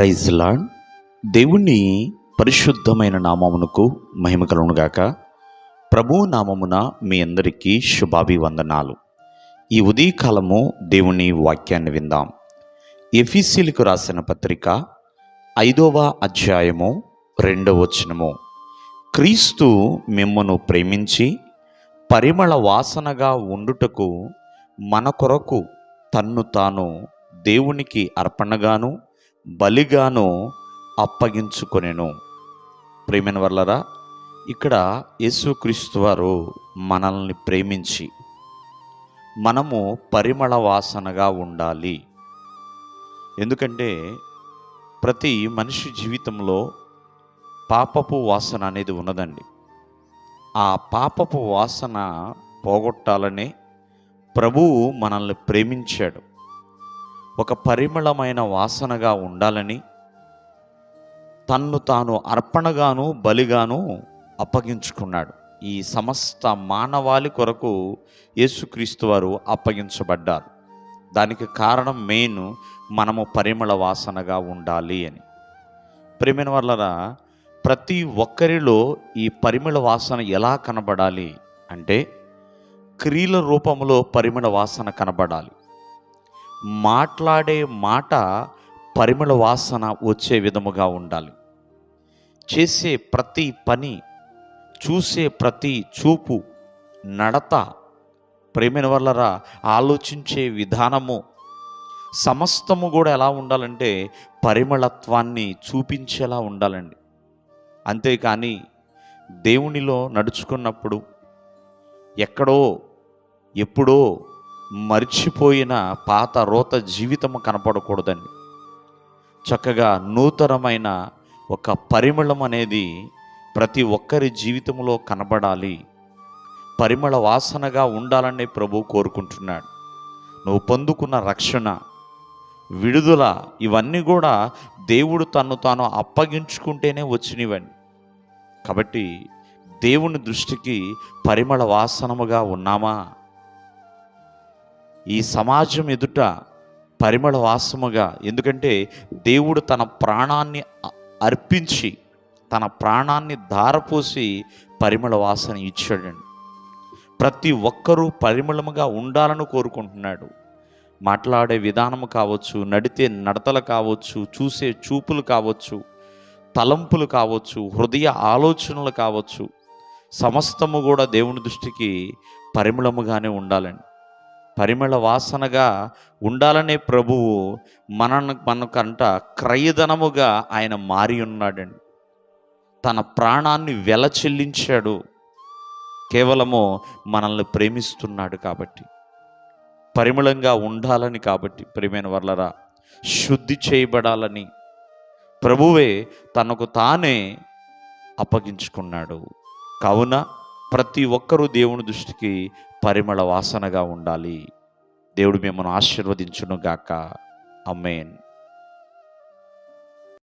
Praise lord. దేవుణ్ణి పరిశుద్ధమైన నామమునకు మహిమ కలుగునుగాక ప్రభు నామమున మీ అందరికీ శుభాభివందనాలు. ఈ ఉదయకాలము దేవుని వాక్యాన్ని విందాం. ఎఫీసీలకు రాసిన పత్రిక ఐదవ అధ్యాయము రెండవ వచనము. క్రీస్తు మిమ్మను ప్రేమించి పరిమళ వాసనగా ఉండుటకు మన కొరకు తన్ను తాను దేవునికి అర్పణగాను బలిగాను అప్పగించుకొనెను. ప్రేమైన వల్లరా ఇక్కడ యేసుక్రీస్తు వారు మనల్ని ప్రేమించి మనము పరిమళ వాసనగా ఉండాలి. ఎందుకంటే ప్రతి మనిషి జీవితంలో పాపపు వాసన అనేది ఉన్నదండి. ఆ పాపపు వాసన పోగొట్టాలని ప్రభువు మనల్ని ప్రేమించాడు. ఒక పరిమళమైన వాసనగా ఉండాలని తన్ను తాను అర్పణగాను బలిగాను అప్పగించుకున్నాడు. ఈ సమస్త మానవాళి కొరకు యేసుక్రీస్తు వారు అప్పగించబడ్డారు. దానికి కారణం మెయిన్ మనము పరిమళ వాసనగా ఉండాలి అని. ప్రేమైన వల్లరా ప్రతి ఒక్కరిలో ఈ పరిమళ వాసన ఎలా కనబడాలి అంటే క్రియల రూపంలో పరిమళ వాసన కనబడాలి. మాట్లాడే మాట పరిమళ వాసన వచ్చే విధముగా ఉండాలి. చేసే ప్రతి పని చూసే ప్రతి చూపు నడత ప్రేమిన వల్లరా ఆలోచించే విధానము సమస్తము కూడా ఎలా ఉండాలంటే పరిమళత్వాన్ని చూపించేలా ఉండాలండి. అంతేకాని దేవునిలో నడుచుకున్నప్పుడు ఎక్కడో ఎప్పుడో మర్చిపోయిన పాత రోత జీవితము కనపడకూడదండి. చక్కగా నూతనమైన ఒక పరిమళం అనేది ప్రతి ఒక్కరి జీవితంలో కనబడాలి. పరిమళ వాసనగా ఉండాలని ప్రభు కోరుకుంటున్నాడు. నువ్వు పొందుకున్న రక్షణ విడుదల ఇవన్నీ కూడా దేవుడు తను తాను అప్పగించుకుంటేనే వచ్చినవండి. కాబట్టి దేవుని దృష్టికి పరిమళ వాసనముగా ఉన్నామా? ఈ సమాజం ఎదుట పరిమళ వాసముగా ఎందుకంటే దేవుడు తన ప్రాణాన్ని అర్పించి తన ప్రాణాన్ని ధారపోసి పరిమళ వాసన ఇచ్చాడండి. ప్రతి ఒక్కరూ పరిమళముగా ఉండాలని కోరుకుంటున్నాడు. మాట్లాడే విధానము కావచ్చు నడితే నడతలు కావచ్చు చూసే చూపులు కావచ్చు తలంపులు కావచ్చు హృదయ ఆలోచనలు కావచ్చు సమస్తము కూడా దేవుని దృష్టికి పరిమళముగానే ఉండాలండి. పరిమళ వాసనగా ఉండాలనే ప్రభువు మన మనకంట క్రయధనముగా ఆయన మారి ఉన్నాడండి. తన ప్రాణాన్ని వెల చెల్లించాడు. కేవలము మనల్ని ప్రేమిస్తున్నాడు కాబట్టి. పరిమళంగా ఉండాలని కాబట్టి ప్రేమైన వల్లరా శుద్ధి చేయబడాలని ప్రభువే తనకు తానే అప్పగించుకున్నాడు. కావున ప్రతి ఒక్కరూ దేవుని దృష్టికి పరిమళ వాసనగా ఉండాలి. దేవుడు మిమ్మల్ని ఆశీర్వదించును గాక అమ్మేన్